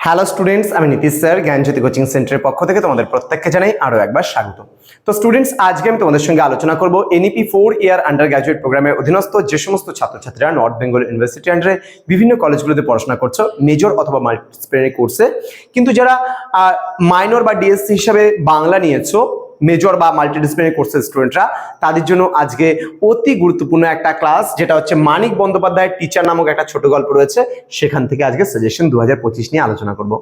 Hello students আমি Nitish sir, জ্ঞানজ্যোতি coaching সেন্টারের পক্ষ থেকে তোমাদের প্রত্যেককে জানাই আরও একবার স্বাগত। তো স্টুডেন্টস আজকে আমি তোমাদের সঙ্গে আলোচনা করব NEP four year undergraduate প্রোগ্রামের অধীনস্থ যে সমস্ত ছাত্রছাত্রীরা নর্থ বেঙ্গল ইউনিভার্সিটি আন্ডারে বিভিন্ন কলেজগুলোতে পড়াশোনা করছ মেজর অথবা মাল্টিপ্লেনারি কোর্সে কিন্তু যারা মাইনর বা ডিএসসি হিসাবে বাংলা নিয়েছো মেজর বা মাল্টিডিসিপ্লিনারি কোর্সের স্টুডেন্টরা তাদের জন্য আজকে অতি গুরুত্বপূর্ণ একটা ক্লাস যেটা হচ্ছে মানিক বন্দ্যোপাধ্যায়ের টিচার নামক একটা ছোট গল্প রয়েছে। সেখান থেকে আজকে সাজেশন দু হাজার পঁচিশ নিয়ে আলোচনা করব।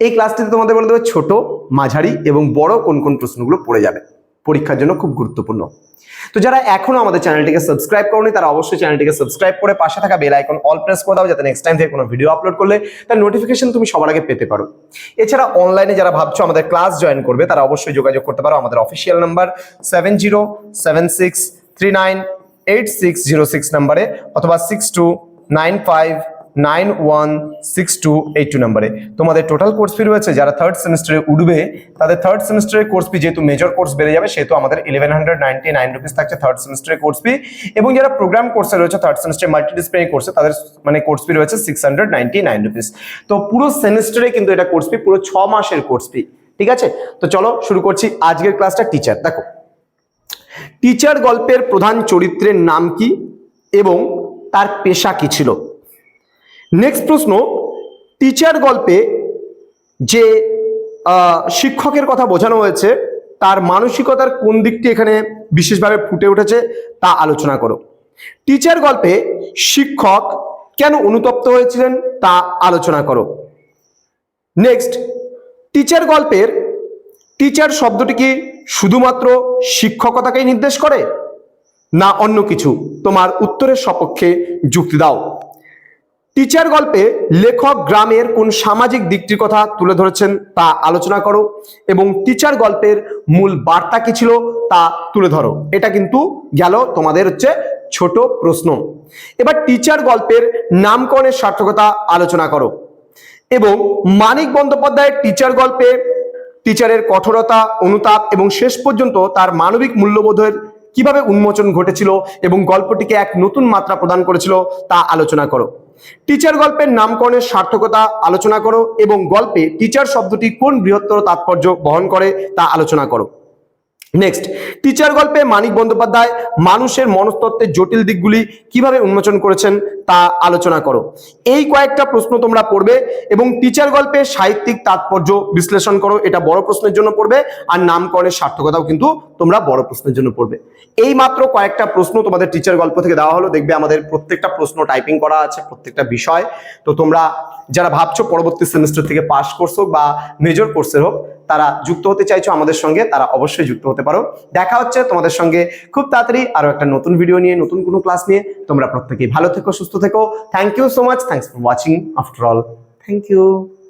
এই ক্লাসটিতে তোমাদের বলে দেবো ছোট, মাঝারি এবং বড় কোন কোন প্রশ্নগুলো পড়ে যাবে। পরীক্ষার জন্য খুব গুরুত্বপূর্ণ। তো যারা এখনও আমাদের চ্যানেলটিকে সাবস্ক্রাইব করনি, তারা অবশ্যই চ্যানেলটিকে সাবস্ক্রাইব করে পাশে থাকা বেল আইকন অল প্রেস করে দাও, যাতে নেক্সট টাইম থেকে কোনো ভিডিও আপলোড করলে তার নোটিফিকেশন তুমি সবার আগে পেতে পারো। এছাড়া অনলাইনে যারা ভাবছ আমাদের ক্লাস জয়েন করবে, তারা অবশ্যই যোগাযোগ করতে পারো আমাদের official number seven zero seven six three nine eight six zero six নাম্বারে অথবা six two nine five nine one six two eight two নাম্বারে তোমাদের টোটাল কোর্স ফি রয়েছে, যারা থার্ড সেমিস্টারে উঠবে, তাদের থার্ড সেমিস্টারের কোর্স ফি যেহেতু মেজর কোর্স বেড়ে যাবে, সেহেতু আমাদের eleven hundred ninety nine rupees থাকছে থার্ড সেমিস্টারের কোর্স ফি এবং যারা প্রোগ্রাম কোর্সে রয়েছে থার্ড সেমিস্টার মাল্টিডিসপ্লিনারি কোর্সে তাদের মানে কোর্স ফি রয়েছে six hundred ninety nine rupees তো পুরো সেমিস্টারে কিন্তু এটা কোর্স ফি পুরো ছ মাসের কোর্স ফি ঠিক আছে? তো চলো শুরু করছি আজকের ক্লাসটা টিচার দেখো টিচার গল্পের প্রধান চরিত্রের নাম কি এবং তার পেশা কি ছিল? নেক্সট প্রশ্ন টিচার গল্পে যে শিক্ষকের কথা বোঝানো হয়েছে, তার মানসিকতার কোন দিকটি এখানে বিশেষভাবে ফুটে উঠেছে তা আলোচনা করো। টিচার গল্পে শিক্ষক কেন অনুতপ্ত হয়েছিলেন তা আলোচনা করো। নেক্সট টিচার গল্পের টিচার শব্দটি কি শুধুমাত্র শিক্ষকতাকেই নির্দেশ করে? না অন্য কিছু? তোমার উত্তরের সপক্ষে যুক্তি দাও। টিচার গল্পে লেখক গ্রামের কোন সামাজিক দিকটির কথা তুলে ধরেছেন তা আলোচনা করো এবং টিচার গল্পের মূল বার্তা কি ছিল তা তুলে ধরো। এটা কিন্তু গেল তোমাদের হচ্ছে ছোট প্রশ্ন। এবার টিচার গল্পের নামকরণের সার্থকতা আলোচনা করো। এবং মানিক বন্দ্যোপাধ্যায়ের টিচার গল্পে টিচারের কঠোরতা, অনুতাপ এবং শেষ পর্যন্ত তার মানবিক মূল্যবোধের কীভাবে উন্মোচন ঘটেছিল এবং গল্পটিকে এক নতুন মাত্রা প্রদান করেছিল তা আলোচনা করো। টিচার গল্পের নামকরণের সার্থকতা আলোচনা করো এবং গল্পে টিচার শব্দটি কোন বৃহত্তর তাৎপর্য বহন করে তা আলোচনা করো। নেক্সট টিচার গল্পে মানিক বন্দ্যোপাধ্যায় মানুষের মনস্তত্ত্বের জটিল দিকগুলি কীভাবে উন্মোচন করেছেন তা আলোচনা করো। এই কয়েকটা প্রশ্ন তোমরা পড়বে এবং টিচার গল্পে সাহিত্যিক তাৎপর্য বিশ্লেষণ করো, এটা বড় প্রশ্নের জন্য পড়বে, আর নামকরণের সার্থকতাও কিন্তু তোমরা বড় প্রশ্নের জন্য পড়বে। এই মাত্র কয়েকটা প্রশ্ন তোমাদের টিচার গল্প থেকে দেওয়া হলো, দেখবে আমাদের প্রত্যেকটা প্রশ্ন টাইপিং করা আছে, প্রত্যেকটা বিষয়। তো তোমরা যারা ভাবছ পরবর্তী সেমিস্টার থেকে পাস কোর্স হোক বা মেজর কোর্সের হোক তারা যুক্ত হতে চাইছো আমাদের সঙ্গে, তারা অবশ্যই যুক্ত হতে পারো। দেখা হচ্ছে তোমাদের সঙ্গে খুব তাড়াতাড়ি আরও একটা নতুন ভিডিও নিয়ে, নতুন কোনো ক্লাস নিয়ে। তোমরা প্রত্যেকেই ভালো থেকো, সুস্থ থেকো। Thank you so much thanks for watching after all thank you